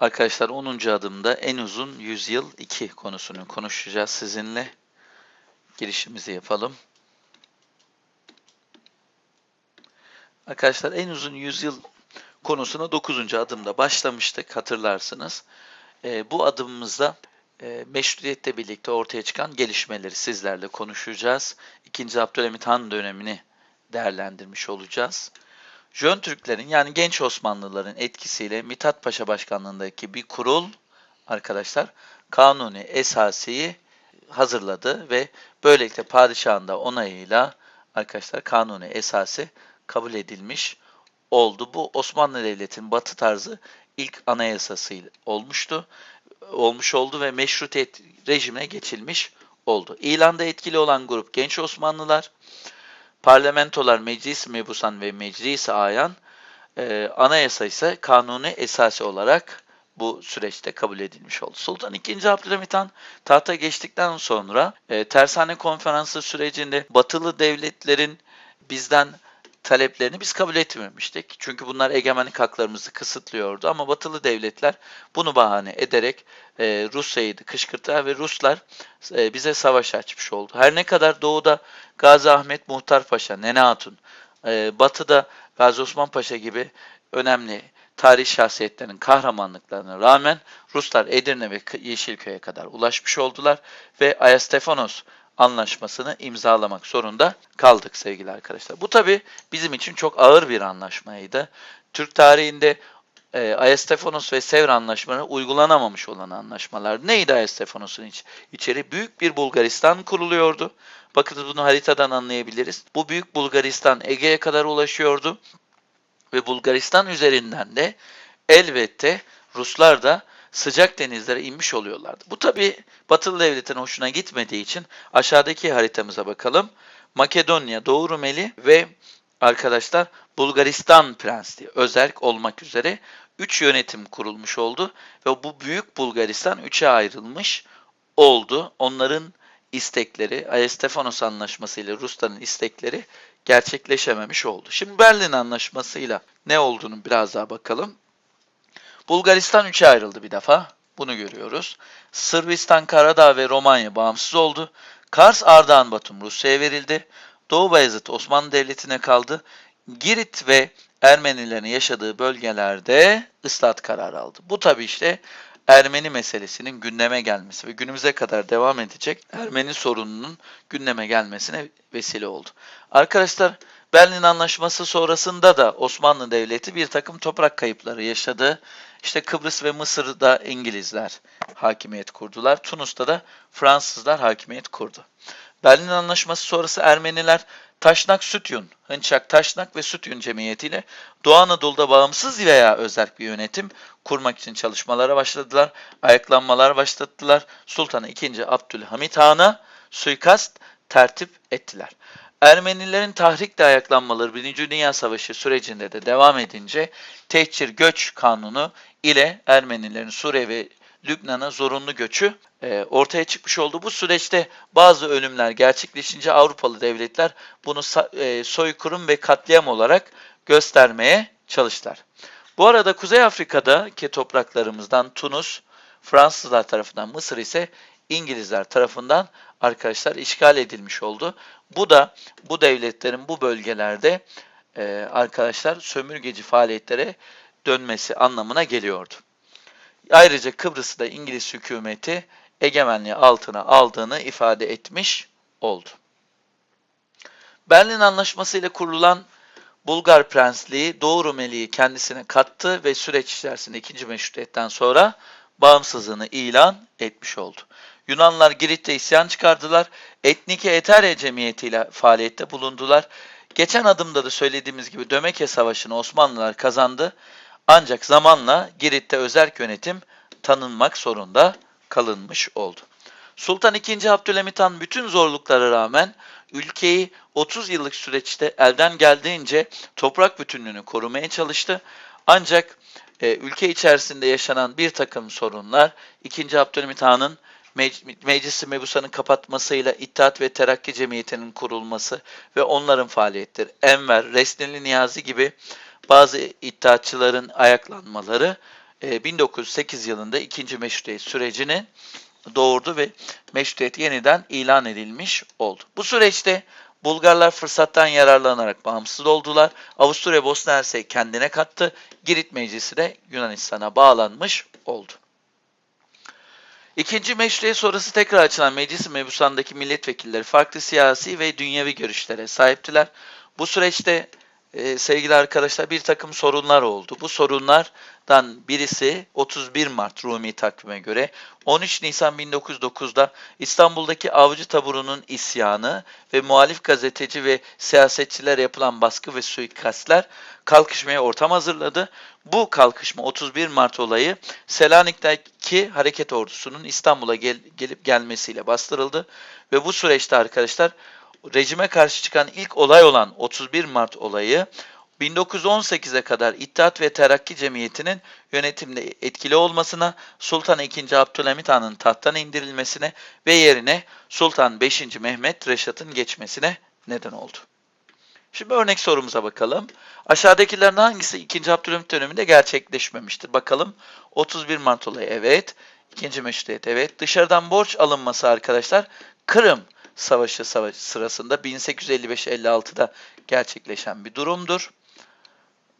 Arkadaşlar 10. adımda en uzun yüzyıl 2 konusunu konuşacağız sizinle. Girişimizi yapalım. Arkadaşlar en uzun yüzyıl konusuna 9. adımda başlamıştık hatırlarsınız. Ee, bu adımımızda e, meşrutiyetle birlikte ortaya çıkan gelişmeleri sizlerle konuşacağız. 2. Abdülhamit Han dönemini değerlendirmiş olacağız. Jön Türklerin yani genç Osmanlıların etkisiyle Mithat Paşa başkanlığındaki bir kurul arkadaşlar Kanuni Esasi'yi hazırladı ve böylelikle padişahın da onayıyla arkadaşlar Kanuni Esası kabul edilmiş oldu. Bu Osmanlı Devleti'nin batı tarzı ilk anayasası olmuştu. Olmuş oldu ve meşrutiyet rejimine geçilmiş oldu. İlanda etkili olan grup genç Osmanlılar, parlamentolar Meclis-i Mebusan ve Meclis-i Ayan, e, anayasa ise kanuni esası olarak bu süreçte kabul edilmiş oldu. Sultan II. Abdülhamit Han tahta geçtikten sonra e, Tersane Konferansı sürecinde batılı devletlerin bizden taleplerini biz kabul etmemiştik. Çünkü bunlar egemenlik haklarımızı kısıtlıyordu ama batılı devletler bunu bahane ederek e, Rusya'yı kışkırttılar ve Ruslar e, bize savaş açmış oldu. Her ne kadar doğuda Gazi Ahmet Muhtar Paşa, Nene Hatun, e, batıda Gazi Osman Paşa gibi önemli tarih şahsiyetlerinin kahramanlıklarına rağmen Ruslar Edirne ve Yeşilköy'e kadar ulaşmış oldular ve Ayastefanos anlaşmasını imzalamak zorunda kaldık sevgili arkadaşlar. Bu tabi bizim için çok ağır bir anlaşmaydı. Türk tarihinde e, Ayastefanos ve Sevr anlaşmaları uygulanamamış olan anlaşmalar. Neydi Ayastefanos'un iç, içeri? Büyük bir Bulgaristan kuruluyordu. Bakın bunu haritadan anlayabiliriz. Bu büyük Bulgaristan Ege'ye kadar ulaşıyordu. Ve Bulgaristan üzerinden de elbette Ruslar da sıcak denizlere inmiş oluyorlardı. Bu tabi Batılı devletin hoşuna gitmediği için aşağıdaki haritamıza bakalım. Makedonya, Doğu Rumeli ve arkadaşlar Bulgaristan Prensliği özerk olmak üzere 3 yönetim kurulmuş oldu ve bu büyük Bulgaristan 3'e ayrılmış oldu. Onların istekleri, Ayestefanos Anlaşması ile Rusların istekleri gerçekleşememiş oldu. Şimdi Berlin Anlaşması'yla ne olduğunu biraz daha bakalım. Bulgaristan üçe ayrıldı bir defa. Bunu görüyoruz. Sırbistan, Karadağ ve Romanya bağımsız oldu. Kars, Ardahan, Batum Rusya'ya verildi. Doğu Bayezid Osmanlı Devleti'ne kaldı. Girit ve Ermenilerin yaşadığı bölgelerde ıslahat kararı aldı. Bu tabi işte Ermeni meselesinin gündeme gelmesi ve günümüze kadar devam edecek Ermeni sorununun gündeme gelmesine vesile oldu. Arkadaşlar Berlin Anlaşması sonrasında da Osmanlı Devleti bir takım toprak kayıpları yaşadı. İşte Kıbrıs ve Mısır'da İngilizler hakimiyet kurdular. Tunus'ta da Fransızlar hakimiyet kurdu. Berlin Anlaşması sonrası Ermeniler Taşnak Sütyun, Hınçak Taşnak ve Sütyun Cemiyeti ile Doğu Anadolu'da bağımsız veya özerk bir yönetim kurmak için çalışmalara başladılar. Ayaklanmalar başlattılar. Sultan II. Abdülhamit Han'a suikast tertip ettiler. Ermenilerin tahrikle ayaklanmaları Birinci Dünya Savaşı sürecinde de devam edince tehcir göç kanunu ile Ermenilerin Suriye ve Lübnan'a zorunlu göçü e, ortaya çıkmış oldu. Bu süreçte bazı ölümler gerçekleşince Avrupalı devletler bunu e, soykırım ve katliam olarak göstermeye çalıştılar. Bu arada Kuzey Afrika'daki topraklarımızdan Tunus, Fransızlar tarafından, Mısır ise İngilizler tarafından arkadaşlar işgal edilmiş oldu. Bu da bu devletlerin bu bölgelerde e, arkadaşlar sömürgeci faaliyetlere dönmesi anlamına geliyordu. Ayrıca Kıbrıs'ı da İngiliz hükümeti egemenliği altına aldığını ifade etmiş oldu. Berlin Anlaşması ile kurulan Bulgar Prensliği Doğu Rumeli'yi kendisine kattı ve süreç içerisinde ikinci meşrutiyetten sonra bağımsızlığını ilan etmiş oldu. Yunanlar Girit'te isyan çıkardılar. Etnike Eterya cemiyetiyle faaliyette bulundular. Geçen adımda da söylediğimiz gibi Dömeke Savaşı'nı Osmanlılar kazandı. Ancak zamanla Girit'te özerk yönetim tanınmak zorunda kalınmış oldu. Sultan II. Abdülhamit Han bütün zorluklara rağmen ülkeyi 30 yıllık süreçte elden geldiğince toprak bütünlüğünü korumaya çalıştı. Ancak e, ülke içerisinde yaşanan bir takım sorunlar 2. Abdülhamit Han'ın Meclis-i Mebusan'ın kapatmasıyla İttihat ve Terakki Cemiyeti'nin kurulması ve onların faaliyetleri, Enver, Resneli Niyazi gibi bazı iddiatçıların ayaklanmaları e, 1908 yılında ikinci meşrutiyet sürecini doğurdu ve meşrutiyet yeniden ilan edilmiş oldu. Bu süreçte Bulgarlar fırsattan yararlanarak bağımsız oldular. Avusturya Bosna Hersek kendine kattı. Girit Meclisi de Yunanistan'a bağlanmış oldu. İkinci meşruiyet sonrası tekrar açılan meclis mebusandaki milletvekilleri farklı siyasi ve dünyevi görüşlere sahiptiler. Bu süreçte e, sevgili arkadaşlar bir takım sorunlar oldu. Bu sorunlardan birisi 31 Mart Rumi takvime göre 13 Nisan 1909'da İstanbul'daki avcı taburunun isyanı ve muhalif gazeteci ve siyasetçiler yapılan baskı ve suikastler kalkışmaya ortam hazırladı. Bu kalkışma 31 Mart olayı Selanik'teki hareket ordusunun İstanbul'a gel- gelip gelmesiyle bastırıldı ve bu süreçte arkadaşlar rejime karşı çıkan ilk olay olan 31 Mart olayı 1918'e kadar İttihat ve Terakki Cemiyeti'nin yönetimde etkili olmasına, Sultan II. Abdülhamit Han'ın tahttan indirilmesine ve yerine Sultan 5. Mehmet Reşat'ın geçmesine neden oldu. Şimdi örnek sorumuza bakalım. Aşağıdakilerin hangisi 2. Abdülhamit döneminde gerçekleşmemiştir? Bakalım. 31 Mart olayı evet. 2. Meşrutiyet evet. Dışarıdan borç alınması arkadaşlar Kırım Savaşı savaş sırasında 1855-56'da gerçekleşen bir durumdur.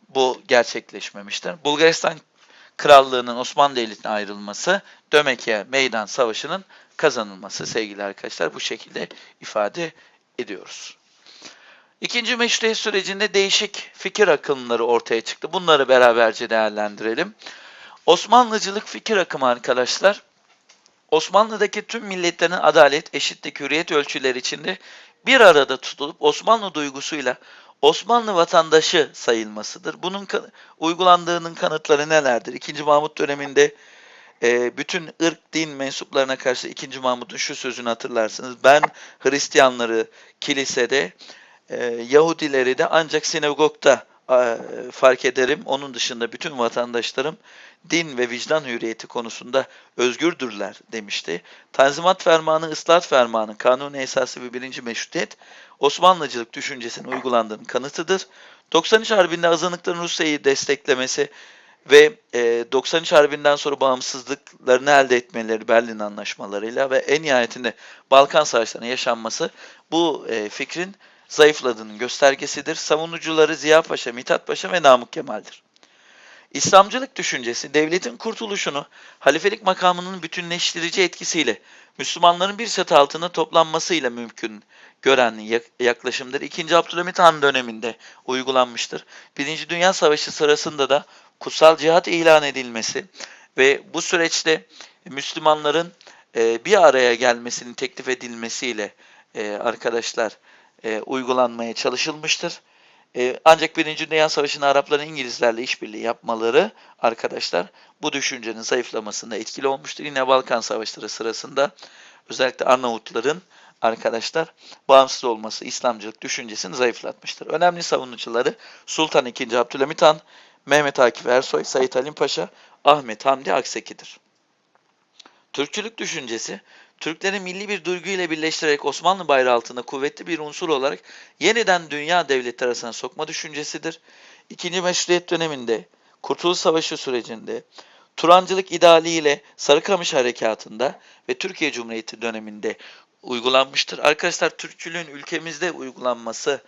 Bu gerçekleşmemiştir. Bulgaristan Krallığı'nın Osmanlı Devleti'ne ayrılması, Dömekye Meydan Savaşı'nın kazanılması sevgili arkadaşlar bu şekilde ifade ediyoruz. İkinci meşruiyet sürecinde değişik fikir akımları ortaya çıktı. Bunları beraberce değerlendirelim. Osmanlıcılık fikir akımı arkadaşlar, Osmanlı'daki tüm milletlerin adalet, eşitlik, hürriyet ölçüleri içinde bir arada tutulup Osmanlı duygusuyla Osmanlı vatandaşı sayılmasıdır. Bunun uygulandığının kanıtları nelerdir? İkinci Mahmut döneminde e, bütün ırk, din mensuplarına karşı İkinci Mahmut'un şu sözünü hatırlarsınız. Ben Hristiyanları kilisede, e, Yahudileri de ancak sinagogda fark ederim. Onun dışında bütün vatandaşlarım din ve vicdan hürriyeti konusunda özgürdürler demişti. Tanzimat Fermanı, Islahat Fermanı, kanun esası ve birinci meşrutiyet Osmanlıcılık düşüncesinin uygulandığının kanıtıdır. 93 Harbi'nde azınlıkların Rusya'yı desteklemesi ve e, 93 Harbi'nden sonra bağımsızlıklarını elde etmeleri Berlin Anlaşmalarıyla ve en nihayetinde Balkan Savaşları'nın yaşanması bu e, fikrin zayıfladığının göstergesidir. Savunucuları Ziya Paşa, Mithat Paşa ve Namık Kemal'dir. İslamcılık düşüncesi devletin kurtuluşunu halifelik makamının bütünleştirici etkisiyle Müslümanların bir çatı altında toplanmasıyla mümkün gören yak- yaklaşımdır. İkinci Abdülhamit Han döneminde uygulanmıştır. Birinci Dünya Savaşı sırasında da kutsal cihat ilan edilmesi ve bu süreçte Müslümanların e, bir araya gelmesinin teklif edilmesiyle e, arkadaşlar e, uygulanmaya çalışılmıştır. E, ancak Birinci Dünya Savaşı'nda Arapların İngilizlerle işbirliği yapmaları arkadaşlar bu düşüncenin zayıflamasında etkili olmuştur. Yine Balkan Savaşları sırasında özellikle Arnavutların arkadaşlar bağımsız olması İslamcılık düşüncesini zayıflatmıştır. Önemli savunucuları Sultan II. Abdülhamit Han, Mehmet Akif Ersoy, Said Halim Paşa, Ahmet Hamdi Akseki'dir. Türkçülük düşüncesi, Türkleri milli bir duygu ile birleştirerek Osmanlı bayrağı altında kuvvetli bir unsur olarak yeniden dünya devletleri arasına sokma düşüncesidir. İkinci Meşruiyet döneminde, Kurtuluş Savaşı sürecinde, Turancılık idealiyle Sarıkamış Harekatı'nda ve Türkiye Cumhuriyeti döneminde uygulanmıştır. Arkadaşlar Türkçülüğün ülkemizde uygulanması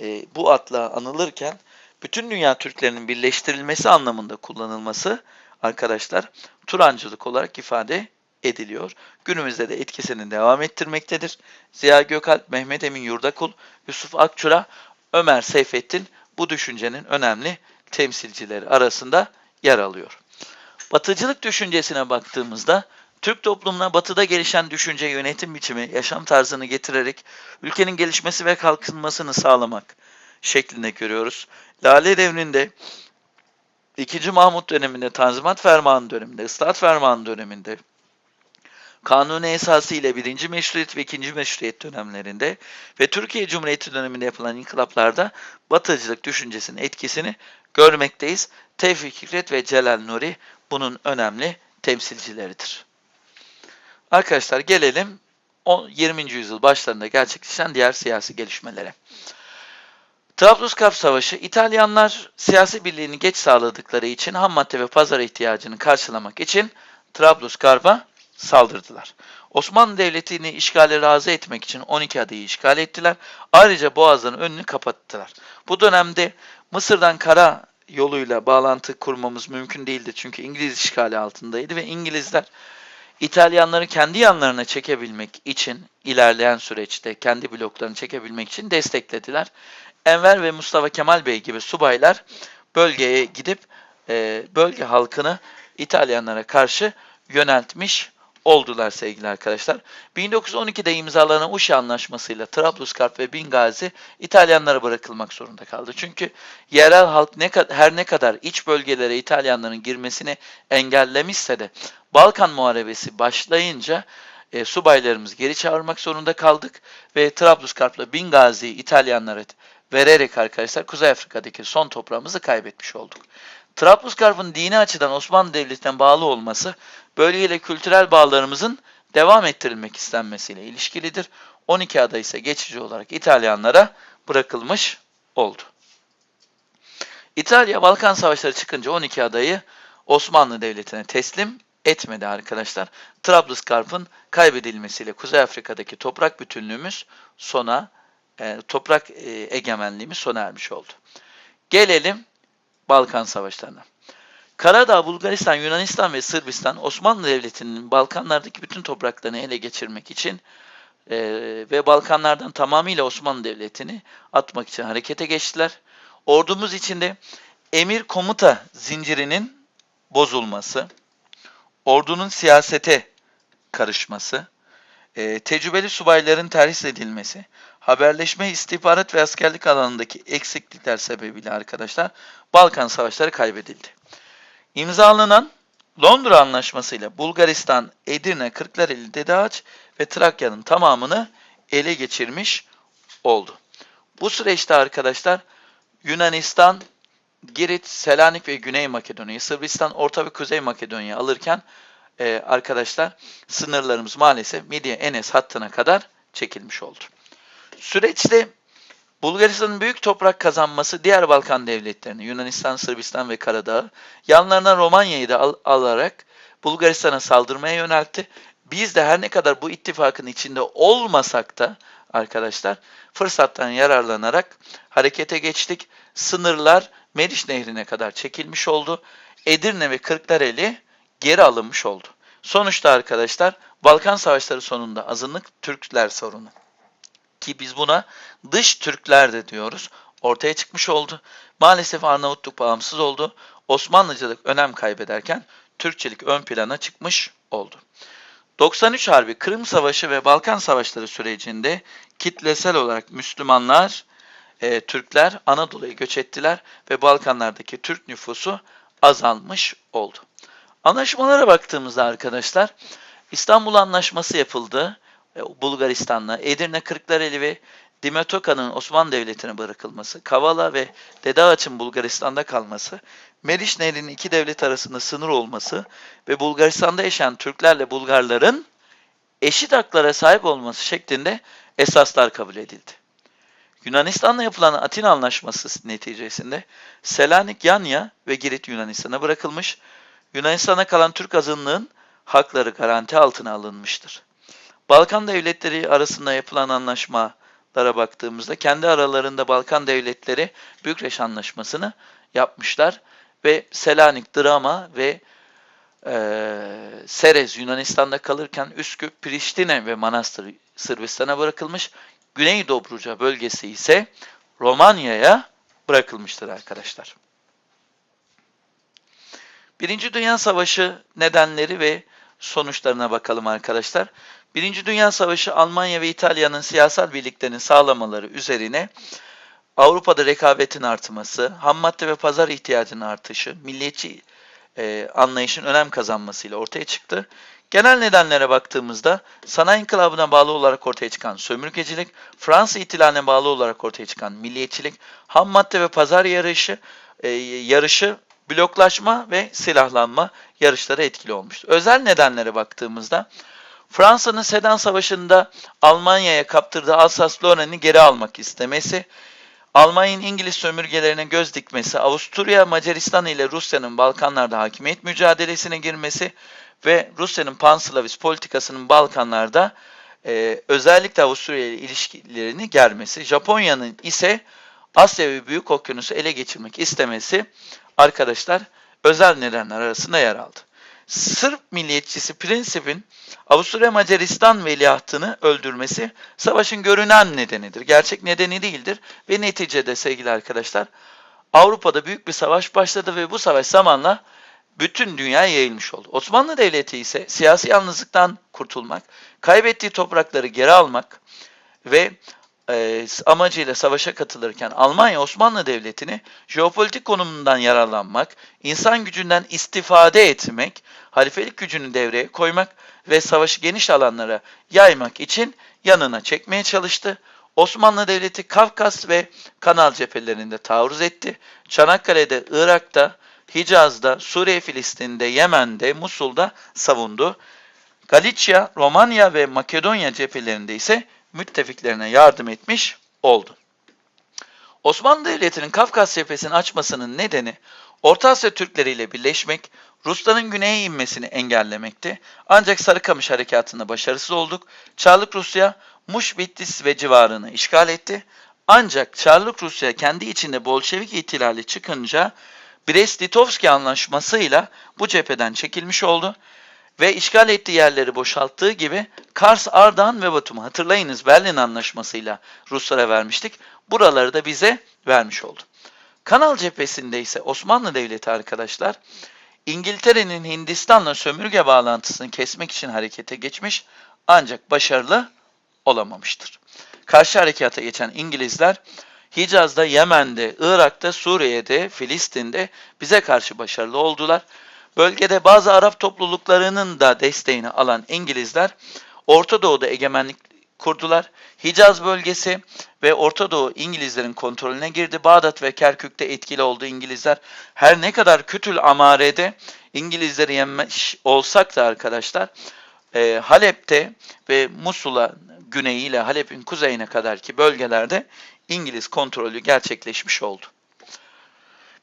e, bu adla anılırken bütün dünya Türklerinin birleştirilmesi anlamında kullanılması arkadaşlar Turancılık olarak ifade ediliyor. Günümüzde de etkisini devam ettirmektedir. Ziya Gökalp, Mehmet Emin Yurdakul, Yusuf Akçura, Ömer Seyfettin bu düşüncenin önemli temsilcileri arasında yer alıyor. Batıcılık düşüncesine baktığımızda Türk toplumuna batıda gelişen düşünce, yönetim biçimi, yaşam tarzını getirerek ülkenin gelişmesi ve kalkınmasını sağlamak şeklinde görüyoruz. Lale Devri'nde 2. Mahmut döneminde, Tanzimat Fermanı döneminde, Islahat Fermanı döneminde, Kanuni esası ile 1. Meşruiyet ve 2. Meşruiyet dönemlerinde ve Türkiye Cumhuriyeti döneminde yapılan inkılaplarda batıcılık düşüncesinin etkisini görmekteyiz. Tevfik Fikret ve Celal Nuri bunun önemli temsilcileridir. Arkadaşlar gelelim 20. yüzyıl başlarında gerçekleşen diğer siyasi gelişmelere. Trablusgarp Savaşı İtalyanlar siyasi birliğini geç sağladıkları için ham madde ve pazar ihtiyacını karşılamak için Trablusgarp'a saldırdılar. Osmanlı Devleti'ni işgale razı etmek için 12 adayı işgal ettiler. Ayrıca boğazların önünü kapattılar. Bu dönemde Mısır'dan kara yoluyla bağlantı kurmamız mümkün değildi çünkü İngiliz işgali altındaydı ve İngilizler İtalyanları kendi yanlarına çekebilmek için ilerleyen süreçte kendi bloklarını çekebilmek için desteklediler. Enver ve Mustafa Kemal Bey gibi subaylar bölgeye gidip e, bölge halkını İtalyanlara karşı yöneltmiş oldular sevgili arkadaşlar. 1912'de imzalanan Uşi Anlaşması'yla Trablusgarp ve Bingazi İtalyanlara bırakılmak zorunda kaldı. Çünkü yerel halk ne her ne kadar iç bölgelere İtalyanların girmesini engellemişse de Balkan Muharebesi başlayınca e, subaylarımızı geri çağırmak zorunda kaldık ve Trablusgarp'la Bingazi'yi İtalyanlara vererek arkadaşlar Kuzey Afrika'daki son toprağımızı kaybetmiş olduk. Trablusgarp'ın dini açıdan Osmanlı Devleti'ne bağlı olması bölgeyle kültürel bağlarımızın devam ettirilmek istenmesiyle ilişkilidir. 12 ada ise geçici olarak İtalyanlara bırakılmış oldu. İtalya Balkan Savaşları çıkınca 12 adayı Osmanlı Devleti'ne teslim etmedi arkadaşlar. Trablusgarp'ın kaybedilmesiyle Kuzey Afrika'daki toprak bütünlüğümüz sona, e, toprak e, egemenliğimiz sona ermiş oldu. Gelelim Balkan Savaşlarına. Karadağ, Bulgaristan, Yunanistan ve Sırbistan Osmanlı Devleti'nin Balkanlardaki bütün topraklarını ele geçirmek için e, ve Balkanlardan tamamıyla Osmanlı Devleti'ni atmak için harekete geçtiler. Ordumuz içinde emir komuta zincirinin bozulması, ordunun siyasete karışması, e, tecrübeli subayların terhis edilmesi, haberleşme, istihbarat ve askerlik alanındaki eksiklikler sebebiyle arkadaşlar Balkan Savaşları kaybedildi. İmzalanan Londra Anlaşması ile Bulgaristan, Edirne, Kırklareli, Dedeağaç ve Trakya'nın tamamını ele geçirmiş oldu. Bu süreçte arkadaşlar Yunanistan, Girit, Selanik ve Güney Makedonya'yı, Sırbistan, Orta ve Kuzey Makedonya'yı alırken e, arkadaşlar sınırlarımız maalesef Midye Enes hattına kadar çekilmiş oldu. Süreçte Bulgaristan'ın büyük toprak kazanması diğer Balkan devletlerini Yunanistan, Sırbistan ve Karadağ'ı yanlarına Romanya'yı da al- alarak Bulgaristan'a saldırmaya yöneltti. Biz de her ne kadar bu ittifakın içinde olmasak da arkadaşlar fırsattan yararlanarak harekete geçtik. Sınırlar Meriç Nehri'ne kadar çekilmiş oldu. Edirne ve Kırklareli geri alınmış oldu. Sonuçta arkadaşlar Balkan Savaşları sonunda azınlık Türkler sorunu ki biz buna dış Türkler de diyoruz ortaya çıkmış oldu. Maalesef Arnavutluk bağımsız oldu. Osmanlıcılık önem kaybederken Türkçelik ön plana çıkmış oldu. 93 Harbi, Kırım Savaşı ve Balkan Savaşları sürecinde kitlesel olarak Müslümanlar, e, Türkler Anadolu'ya göç ettiler ve Balkanlardaki Türk nüfusu azalmış oldu. Anlaşmalara baktığımızda arkadaşlar İstanbul Anlaşması yapıldı. E, Bulgaristan'la Edirne, Kırklareli ve Dimetoka'nın Osmanlı Devleti'ne bırakılması, Kavala ve Dedeağaç'ın Bulgaristan'da kalması, Meriç Nehri'nin iki devlet arasında sınır olması ve Bulgaristan'da yaşayan Türklerle Bulgarların eşit haklara sahip olması şeklinde esaslar kabul edildi. Yunanistan'la yapılan Atina Anlaşması neticesinde Selanik, Yanya ve Girit Yunanistan'a bırakılmış, Yunanistan'a kalan Türk azınlığın hakları garanti altına alınmıştır. Balkan devletleri arasında yapılan anlaşmalara baktığımızda kendi aralarında Balkan devletleri Bükreş Anlaşması'nı yapmışlar ve Selanik, Drama ve eee Serez Yunanistan'da kalırken Üsküp, Priştine ve Manastır Sırbistan'a bırakılmış. Güney Dobruca bölgesi ise Romanya'ya bırakılmıştır arkadaşlar. Birinci Dünya Savaşı nedenleri ve sonuçlarına bakalım arkadaşlar. Birinci Dünya Savaşı Almanya ve İtalya'nın siyasal birliklerini sağlamaları üzerine Avrupa'da rekabetin artması, ham madde ve pazar ihtiyacının artışı, milliyetçi e, anlayışın önem kazanmasıyla ortaya çıktı. Genel nedenlere baktığımızda sanayi inkılabına bağlı olarak ortaya çıkan sömürgecilik, Fransa ihtilaline bağlı olarak ortaya çıkan milliyetçilik, ham madde ve pazar yarışı, e, yarışı, bloklaşma ve silahlanma yarışları etkili olmuştur. Özel nedenlere baktığımızda Fransa'nın Sedan Savaşı'nda Almanya'ya kaptırdığı Alsas-Lorraine'i geri almak istemesi, Almanya'nın İngiliz sömürgelerine göz dikmesi, Avusturya, Macaristan ile Rusya'nın Balkanlarda hakimiyet mücadelesine girmesi ve Rusya'nın panslavist politikasının Balkanlarda e, özellikle Avusturya ile ilişkilerini germesi, Japonya'nın ise Asya ve Büyük Okyanus'u ele geçirmek istemesi arkadaşlar özel nedenler arasında yer aldı. Sırp milliyetçisi Prinsip'in Avusturya Macaristan veliahtını öldürmesi savaşın görünen nedenidir. Gerçek nedeni değildir ve neticede sevgili arkadaşlar Avrupa'da büyük bir savaş başladı ve bu savaş zamanla bütün dünyaya yayılmış oldu. Osmanlı Devleti ise siyasi yalnızlıktan kurtulmak, kaybettiği toprakları geri almak ve e, amacıyla savaşa katılırken Almanya Osmanlı Devleti'ni jeopolitik konumundan yararlanmak, insan gücünden istifade etmek, halifelik gücünü devreye koymak ve savaşı geniş alanlara yaymak için yanına çekmeye çalıştı. Osmanlı Devleti Kafkas ve Kanal cephelerinde taarruz etti. Çanakkale'de, Irak'ta, Hicaz'da, Suriye, Filistin'de, Yemen'de, Musul'da savundu. Galicia, Romanya ve Makedonya cephelerinde ise müttefiklerine yardım etmiş oldu. Osmanlı Devleti'nin Kafkas cephesini açmasının nedeni Orta Asya Türkleri ile birleşmek, Rusların güneye inmesini engellemekti. Ancak Sarıkamış Harekatı'nda başarısız olduk. Çarlık Rusya, Muş, Bitlis ve civarını işgal etti. Ancak Çarlık Rusya kendi içinde Bolşevik ihtilali çıkınca Brest-Litovski anlaşmasıyla bu cepheden çekilmiş oldu ve işgal ettiği yerleri boşalttığı gibi Kars, Ardahan ve Batum'u hatırlayınız Berlin Anlaşması'yla Ruslara vermiştik. Buraları da bize vermiş oldu. Kanal cephesinde ise Osmanlı Devleti arkadaşlar İngiltere'nin Hindistan'la sömürge bağlantısını kesmek için harekete geçmiş ancak başarılı olamamıştır. Karşı harekata geçen İngilizler Hicaz'da, Yemen'de, Irak'ta, Suriye'de, Filistin'de bize karşı başarılı oldular. Bölgede bazı Arap topluluklarının da desteğini alan İngilizler Orta Doğu'da egemenlik kurdular. Hicaz bölgesi ve Orta Doğu İngilizlerin kontrolüne girdi. Bağdat ve Kerkük'te etkili oldu İngilizler. Her ne kadar Kütül Amare'de İngilizleri yenmiş olsak da arkadaşlar e, Halep'te ve Musul'a güneyiyle Halep'in kuzeyine kadarki bölgelerde İngiliz kontrolü gerçekleşmiş oldu.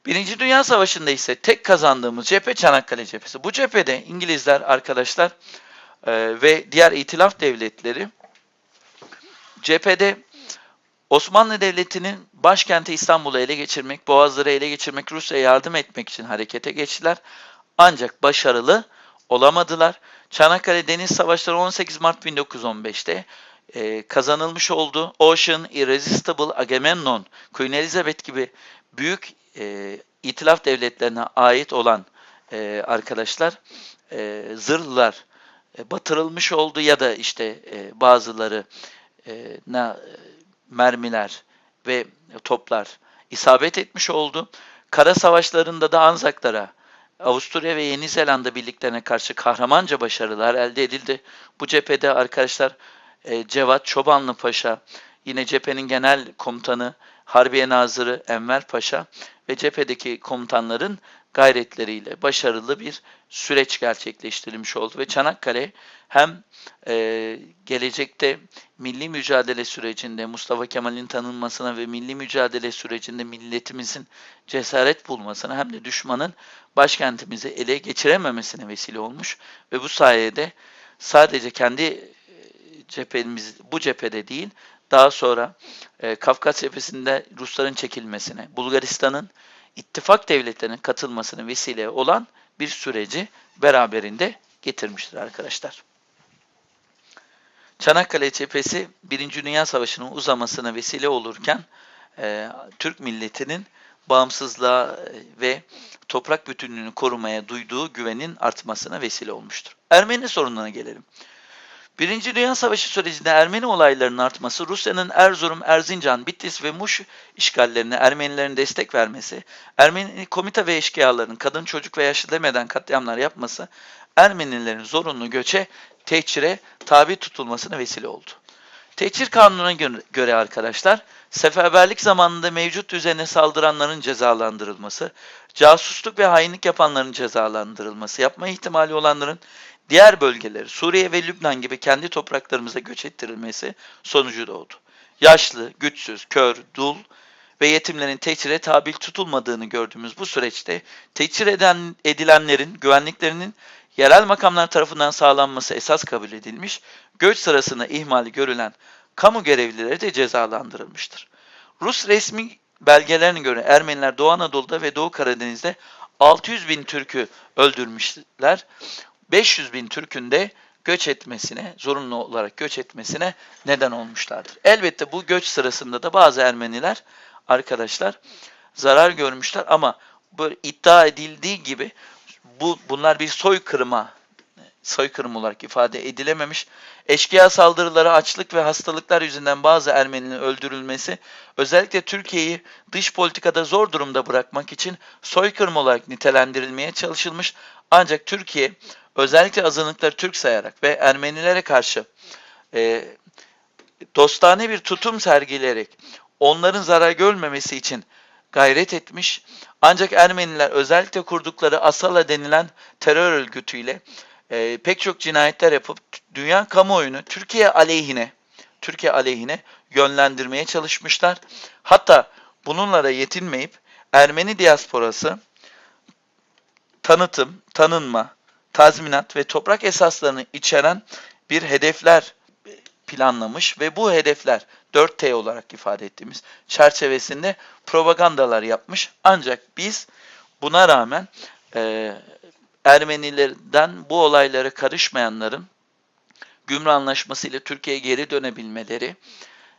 Birinci Dünya Savaşı'nda ise tek kazandığımız cephe Çanakkale cephesi. Bu cephede İngilizler arkadaşlar e, ve diğer itilaf devletleri cephede Osmanlı Devleti'nin başkenti İstanbul'u ele geçirmek, Boğazları ele geçirmek, Rusya'ya yardım etmek için harekete geçtiler. Ancak başarılı olamadılar. Çanakkale Deniz Savaşları 18 Mart 1915'te e, kazanılmış oldu. Ocean, Irresistible, Agamemnon, Queen Elizabeth gibi büyük e, itilaf devletlerine ait olan e, arkadaşlar e, zırhlılar e, batırılmış oldu ya da işte e, bazıları e, na, mermiler ve toplar isabet etmiş oldu. Kara savaşlarında da Anzaklara, Avusturya ve Yeni Zelanda birliklerine karşı kahramanca başarılar elde edildi. Bu cephede arkadaşlar e, Cevat Çobanlı Paşa, yine cephenin genel komutanı Harbiye Nazırı Enver Paşa ve cephedeki komutanların gayretleriyle başarılı bir süreç gerçekleştirilmiş oldu. Ve Çanakkale hem e, gelecekte milli mücadele sürecinde Mustafa Kemal'in tanınmasına ve milli mücadele sürecinde milletimizin cesaret bulmasına hem de düşmanın başkentimizi ele geçirememesine vesile olmuş ve bu sayede sadece kendi e, cephemiz bu cephede değil daha sonra e, Kafkas cephesinde Rusların çekilmesine, Bulgaristan'ın ittifak devletlerinin katılmasına vesile olan bir süreci beraberinde getirmiştir arkadaşlar. Çanakkale cephesi Birinci Dünya Savaşı'nın uzamasına vesile olurken e, Türk milletinin bağımsızlığa e, ve toprak bütünlüğünü korumaya duyduğu güvenin artmasına vesile olmuştur. Ermeni sorununa gelelim. Birinci Dünya Savaşı sürecinde Ermeni olaylarının artması, Rusya'nın Erzurum, Erzincan, Bitlis ve Muş işgallerine Ermenilerin destek vermesi, Ermeni komita ve eşkıyaların kadın, çocuk ve yaşlı demeden katliamlar yapması, Ermenilerin zorunlu göçe, tehcire tabi tutulmasına vesile oldu. Tehcir kanununa göre arkadaşlar, seferberlik zamanında mevcut düzene saldıranların cezalandırılması, casusluk ve hainlik yapanların cezalandırılması, yapma ihtimali olanların diğer bölgeleri Suriye ve Lübnan gibi kendi topraklarımıza göç ettirilmesi sonucu doğdu. Yaşlı, güçsüz, kör, dul ve yetimlerin tehcire tabi tutulmadığını gördüğümüz bu süreçte tehcir eden, edilenlerin güvenliklerinin yerel makamlar tarafından sağlanması esas kabul edilmiş, göç sırasında ihmali görülen kamu görevlileri de cezalandırılmıştır. Rus resmi belgelerine göre Ermeniler Doğu Anadolu'da ve Doğu Karadeniz'de 600 bin Türk'ü öldürmüşler. 500 bin Türk'ün de göç etmesine, zorunlu olarak göç etmesine neden olmuşlardır. Elbette bu göç sırasında da bazı Ermeniler arkadaşlar zarar görmüşler ama böyle iddia edildiği gibi bu bunlar bir soykırıma soykırım olarak ifade edilememiş. Eşkıya saldırıları, açlık ve hastalıklar yüzünden bazı Ermenilerin öldürülmesi, özellikle Türkiye'yi dış politikada zor durumda bırakmak için soykırım olarak nitelendirilmeye çalışılmış. Ancak Türkiye özellikle azınlıkları Türk sayarak ve Ermenilere karşı e, dostane bir tutum sergileyerek onların zarar görmemesi için gayret etmiş. Ancak Ermeniler özellikle kurdukları Asala denilen terör örgütüyle e, pek çok cinayetler yapıp dünya kamuoyunu Türkiye aleyhine Türkiye aleyhine yönlendirmeye çalışmışlar. Hatta bununla da yetinmeyip Ermeni diasporası tanıtım, tanınma, tazminat ve toprak esaslarını içeren bir hedefler planlamış ve bu hedefler 4T olarak ifade ettiğimiz çerçevesinde propagandalar yapmış. Ancak biz buna rağmen e, Ermenilerden bu olaylara karışmayanların Gümrük Anlaşması ile Türkiye'ye geri dönebilmeleri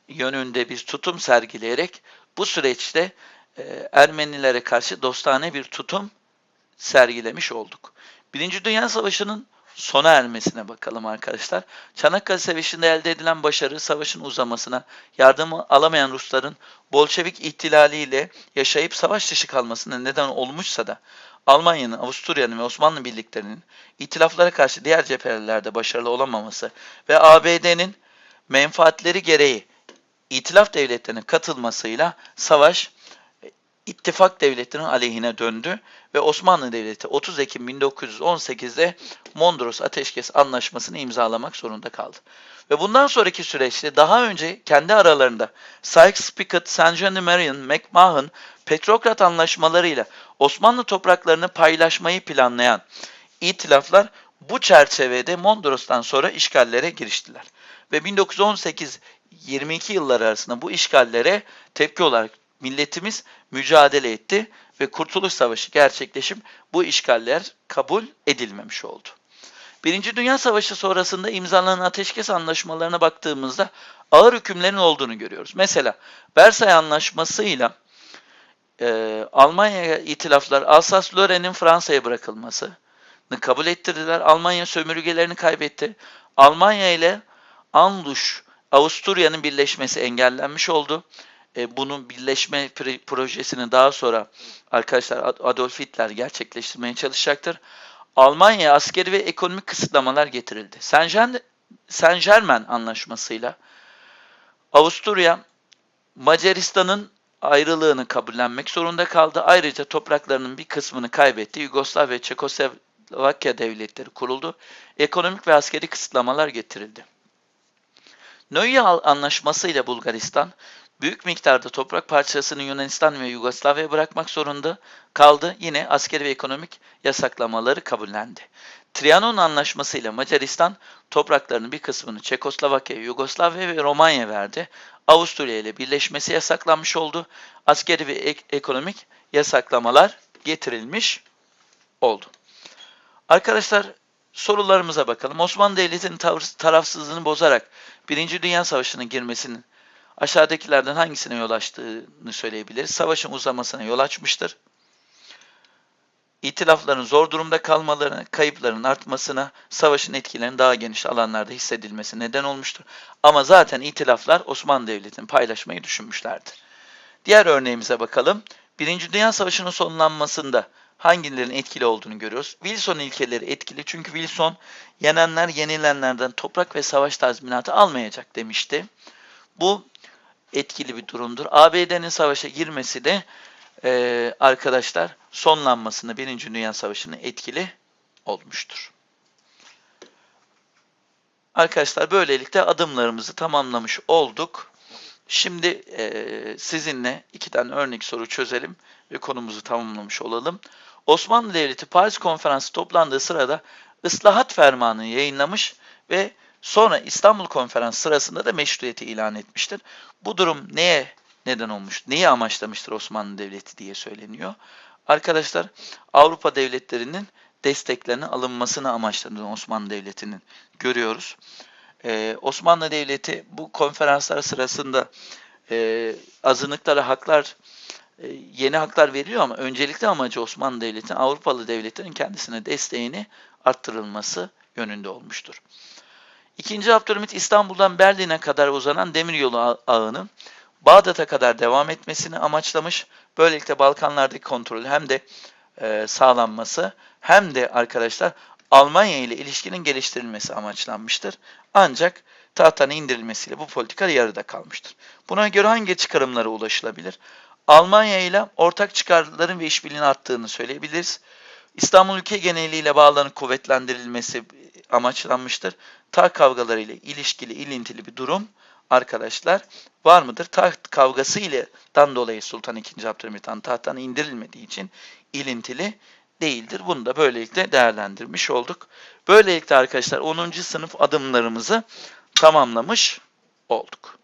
yönünde bir tutum sergileyerek bu süreçte e, Ermenilere karşı dostane bir tutum sergilemiş olduk. Birinci Dünya Savaşı'nın sona ermesine bakalım arkadaşlar. Çanakkale Savaşı'nda elde edilen başarı savaşın uzamasına, yardımı alamayan Rusların Bolşevik ihtilaliyle yaşayıp savaş dışı kalmasına neden olmuşsa da Almanya'nın, Avusturya'nın ve Osmanlı birliklerinin itilaflara karşı diğer cephelerde başarılı olamaması ve ABD'nin menfaatleri gereği itilaf devletlerine katılmasıyla savaş ittifak devletlerinin aleyhine döndü ve Osmanlı Devleti 30 Ekim 1918'de Mondros Ateşkes Anlaşması'nı imzalamak zorunda kaldı. Ve bundan sonraki süreçte daha önce kendi aralarında Sykes-Picot, Saint-Jean-de-Maurian, McMahon, Petrograd anlaşmalarıyla Osmanlı topraklarını paylaşmayı planlayan itilaflar bu çerçevede Mondros'tan sonra işgallere giriştiler. Ve 1918-22 yılları arasında bu işgallere tepki olarak milletimiz mücadele etti ve Kurtuluş Savaşı gerçekleşip bu işgaller kabul edilmemiş oldu. Birinci Dünya Savaşı sonrasında imzalanan ateşkes anlaşmalarına baktığımızda ağır hükümlerin olduğunu görüyoruz. Mesela Versay Anlaşması'yla e, Almanya itilaflar Alsas-Lorraine'in Fransa'ya bırakılması kabul ettirdiler. Almanya sömürgelerini kaybetti. Almanya ile Anluş, Avusturya'nın birleşmesi engellenmiş oldu. E, bunun birleşme projesini daha sonra arkadaşlar Adolf Hitler gerçekleştirmeye çalışacaktır. Almanya askeri ve ekonomik kısıtlamalar getirildi. Saint Germain anlaşmasıyla Avusturya Macaristan'ın ayrılığını kabullenmek zorunda kaldı. Ayrıca topraklarının bir kısmını kaybetti. Yugoslavya ve Çekoslovakya devletleri kuruldu. Ekonomik ve askeri kısıtlamalar getirildi. Neuilly Anlaşması ile Bulgaristan büyük miktarda toprak parçasını Yunanistan ve Yugoslavya'ya bırakmak zorunda kaldı. Yine askeri ve ekonomik yasaklamaları kabullendi. Trianon Anlaşması ile Macaristan topraklarının bir kısmını Çekoslovakya, Yugoslavya ve Romanya verdi. Avusturya ile birleşmesi yasaklanmış oldu. Askeri ve ek ekonomik yasaklamalar getirilmiş oldu. Arkadaşlar sorularımıza bakalım. Osmanlı Devleti'nin tarafsızlığını bozarak Birinci Dünya Savaşı'na girmesinin aşağıdakilerden hangisine yol açtığını söyleyebiliriz. Savaşın uzamasına yol açmıştır. İtilafların zor durumda kalmalarına, kayıpların artmasına, savaşın etkilerinin daha geniş alanlarda hissedilmesi neden olmuştur. Ama zaten itilaflar Osmanlı Devleti'ni paylaşmayı düşünmüşlerdi. Diğer örneğimize bakalım. Birinci Dünya Savaşı'nın sonlanmasında hangilerinin etkili olduğunu görüyoruz. Wilson ilkeleri etkili çünkü Wilson yenenler yenilenlerden toprak ve savaş tazminatı almayacak demişti. Bu etkili bir durumdur. ABD'nin savaşa girmesi de e, arkadaşlar sonlanmasını Birinci Dünya Savaşı'nın etkili olmuştur. Arkadaşlar böylelikle adımlarımızı tamamlamış olduk. Şimdi eee, sizinle iki tane örnek soru çözelim ve konumuzu tamamlamış olalım. Osmanlı Devleti Paris Konferansı toplandığı sırada ıslahat fermanı yayınlamış ve sonra İstanbul Konferansı sırasında da meşruiyeti ilan etmiştir. Bu durum neye neden olmuş, neyi amaçlamıştır Osmanlı Devleti diye söyleniyor. Arkadaşlar Avrupa devletlerinin desteklerinin alınmasını amaçladığını Osmanlı Devleti'nin görüyoruz. Ee, Osmanlı Devleti bu konferanslar sırasında e, azınlıklara haklar, e, yeni haklar veriyor ama öncelikli amacı Osmanlı Devleti'nin Avrupalı devletlerin kendisine desteğini arttırılması yönünde olmuştur. İkinci Abdülhamit İstanbul'dan Berlin'e kadar uzanan demiryolu ağ- ağının Bağdat'a kadar devam etmesini amaçlamış. Böylelikle Balkanlardaki kontrolü hem de e, sağlanması hem de arkadaşlar Almanya ile ilişkinin geliştirilmesi amaçlanmıştır. Ancak tahttan indirilmesiyle bu politika yarıda kalmıştır. Buna göre hangi çıkarımlara ulaşılabilir? Almanya ile ortak çıkarların ve işbirliğinin arttığını söyleyebiliriz. İstanbul ülke geneliyle bağların kuvvetlendirilmesi amaçlanmıştır. Taht kavgaları ile ilişkili, ilintili bir durum arkadaşlar var mıdır? Taht kavgası ile dan dolayı Sultan II. Abdülhamit tahttan indirilmediği için ilintili değildir. Bunu da böylelikle değerlendirmiş olduk. Böylelikle arkadaşlar 10. sınıf adımlarımızı tamamlamış olduk.